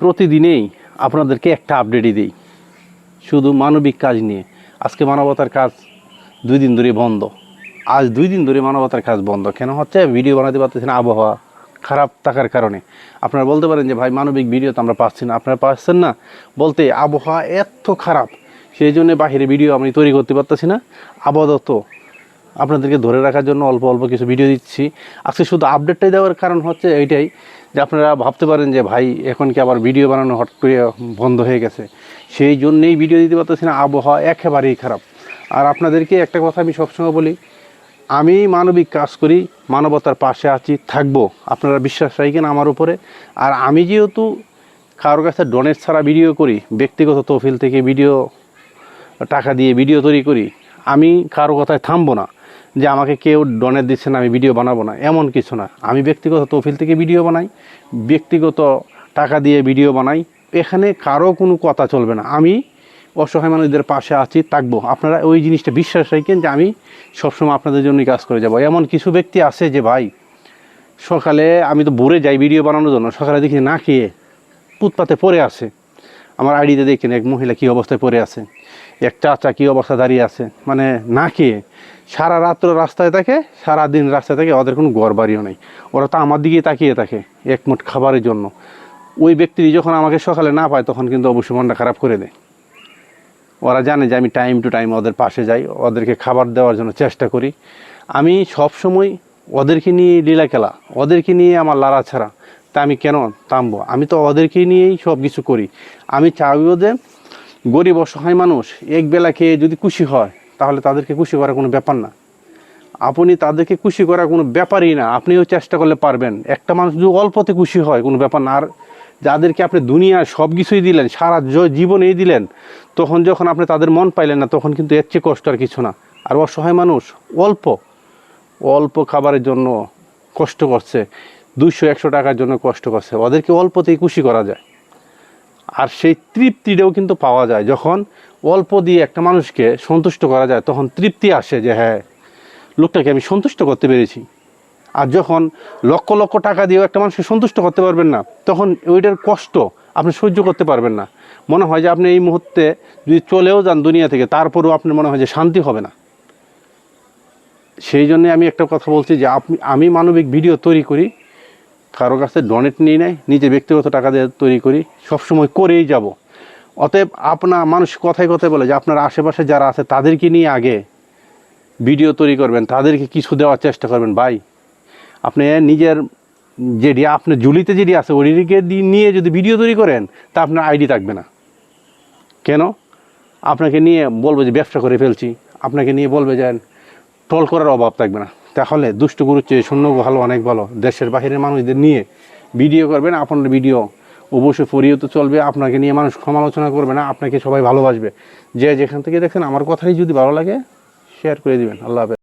প্রতিদিনেই আপনাদেরকে একটা আপডেটই দিই। শুধু মানবিক কাজ নিয়ে। আজকে মানবতার কাজ দুই দিন ধরে বন্ধ। আজ দুই দিন ধরে মানবতার কাজ বন্ধ। কেন হচ্ছে? ভিডিও বানাতে পারতেছি না আবহাওয়া। খারাপ থাকার কারণে। আপনারা বলতে পারেন যে, ভাই, মানবিক ভিডিও তো আমরা পাচ্ছি না। আপনারা পাচ্ছেন না। বলতে আবহাওয়া এত খারাপ, সেই জন্য বাহিরে ভিডিও আমি তৈরি করতে পারতেছি না। আপাতত আপনাদেরকে ধরে রাখার জন্য অল্প অল্প কিছু ভিডিও দিচ্ছি। আজকে শুধু আপডেটটাই দেওয়ার কারণ হচ্ছে এইটাই যে আপনারা ভাবতে পারেন যে, ভাই, এখন কি আবার ভিডিও বানানো হট করে বন্ধ হয়ে গেছে? সেই জন্যেই ভিডিও দিতে পারতেছি না। আবহাওয়া একেবারেই খারাপ। আর আপনাদেরকে একটা কথা আমি সবসময় বলি, আমি মানবিক কাজ করি, মানবতার পাশে আছি, থাকব। আপনারা বিশ্বাস রাখেন আমার উপরে। আর আমি যেহেতু কারোর কাছে ডোনেট ছাড়া ভিডিও করি, ব্যক্তিগত তহফিল থেকে ভিডিও টাকা দিয়ে ভিডিও তৈরি করি, আমি কারও কথায় থামবো না। যে আমাকে কেউ ডোনেট দিচ্ছে না, আমি ভিডিও বানাবো না, এমন কিছু না। আমি ব্যক্তিগত তহফিল থেকে ভিডিও বানাই, ব্যক্তিগত টাকা দিয়ে ভিডিও বানাই, এখানে কারও কোনো কথা চলবে না। আমি অসহায় মানুষদের পাশে আছি, থাকব। আপনারা ওই জিনিসটা বিশ্বাস রাখেন যে আমি সবসময় আপনাদের জন্যই কাজ করে যাব। এমন কিছু ব্যক্তি আছে যে, ভাই, সকালে আমি তো ভোরে যাই ভিডিও বানানোর জন্য, সকালে দেখি না খেয়ে ফুটপাতে পড়ে আছে। আমার আইডিতে দেখেন এক মহিলা কী অবস্থায় পড়ে আছে। এক চাচা কী অবস্থা দাঁড়িয়ে আছে। মানে না খেয়ে সারা রাত্র রাস্তায় থাকে, সারা দিন রাস্তায় থাকে, ওদের কোনো ঘর বাড়িও নেই। ওরা তো আমার দিকেই তাকিয়ে থাকে এক মুঠ খাবারের জন্য। ওই ব্যক্তি যখন আমাকে সকালে না পায়, তখন কিন্তু অবশ্যই মনটা খারাপ করে দেয়। ওরা জানে যে আমি টাইম টু টাইম ওদের পাশে যাই, ওদেরকে খাবার দেওয়ার জন্য চেষ্টা করি। আমি সব সময় ওদেরকে নিয়ে লীলা খেলা ওদেরকে নিয়ে আমার লাড়া ছাড়া তা আমি কেন থামবো? আমি তো ওদেরকে নিয়েই সব কিছু করি। আমি চাইও যে গরিব অসহায় মানুষ এক বেলা খেয়ে যদি খুশি হয়, তাহলে তাদেরকে খুশি করার কোনো ব্যাপার না। আপনি তাদেরকে খুশি করার কোনো ব্যাপারই না। আপনিও চেষ্টা করলে পারবেন। একটা মানুষ যদি অল্পতে খুশি হয়, কোনো ব্যাপার না। আর যাদেরকে আপনি দুনিয়ার সব কিছুই দিলেন, সারা জ- জীবনেই দিলেন, তখন যখন আপনি তাদের মন পাইলেন না, তখন কিন্তু এর চেয়ে কষ্ট আর কিছু না। আর অসহায় মানুষ অল্প অল্প খাবারের জন্য কষ্ট করছে। দুইশো, একশো টাকার জন্য কষ্ট করছে। ওদেরকে অল্পতেই খুশি করা যায়। আর সেই তৃপ্তিটাও কিন্তু পাওয়া যায়। যখন অল্প দিয়ে একটা মানুষকে সন্তুষ্ট করা যায়, তখন তৃপ্তি আসে যে হ্যাঁ লোকটাকে আমি সন্তুষ্ট করতে পেরেছি। আর যখন লক্ষ লক্ষ টাকা দিয়েও একটা মানুষকে সন্তুষ্ট করতে পারবেন না, তখন ওইটার কষ্ট আপনি সহ্য করতে পারবেন না। মনে হয় যে, আপনি এই মুহূর্তে যদি চলেও যান দুনিয়া থেকে, তারপরেও আপনার মনে হয় যে, শান্তি হবে না। সেই জন্যে আমি একটা কথা বলছি যে, আপনি, আমি মানবিক ভিডিও তৈরি করি। কারও কাছে ডোনেট নিয়ে নেয়, নিজে ব্যক্তিগত টাকা দিয়ে তৈরি করি, সবসময় করেই যাব। অতএব আপনার মানুষ কথায় কথায় বলে যে আপনার আশেপাশে যারা আছে তাদেরকে নিয়ে আগে ভিডিও তৈরি করবেন, তাদেরকে কিছু দেওয়ার চেষ্টা করবেন। ভাই, আপনি নিজের যেটি, আপনার জুলিতে যেটি আছে ওইটিকে নিয়ে যদি ভিডিও তৈরি করেন, তা আপনার আইডি থাকবে না। কেন? আপনাকে নিয়ে বলবে যে ব্যবসা করে ফেলছি। আপনাকে নিয়ে বলবে যে ট্রল করার অভাব থাকবে না। তাহলে দুষ্ট গুরুর চেয়ে শূন্য ভালো অনেক ভালো। দেশের বাহিরের মানুষদের নিয়ে ভিডিও করবেন, আপনার ভিডিও অবশ্যই তো চলবে, আপনাকে নিয়ে মানুষ সমালোচনা করবে না, আপনাকে সবাই ভালোবাসবে। যে যেখান থেকে দেখেন আমার কথাই যদি ভালো লাগে শেয়ার করে দিবেন। আল্লাহ হাফেজ।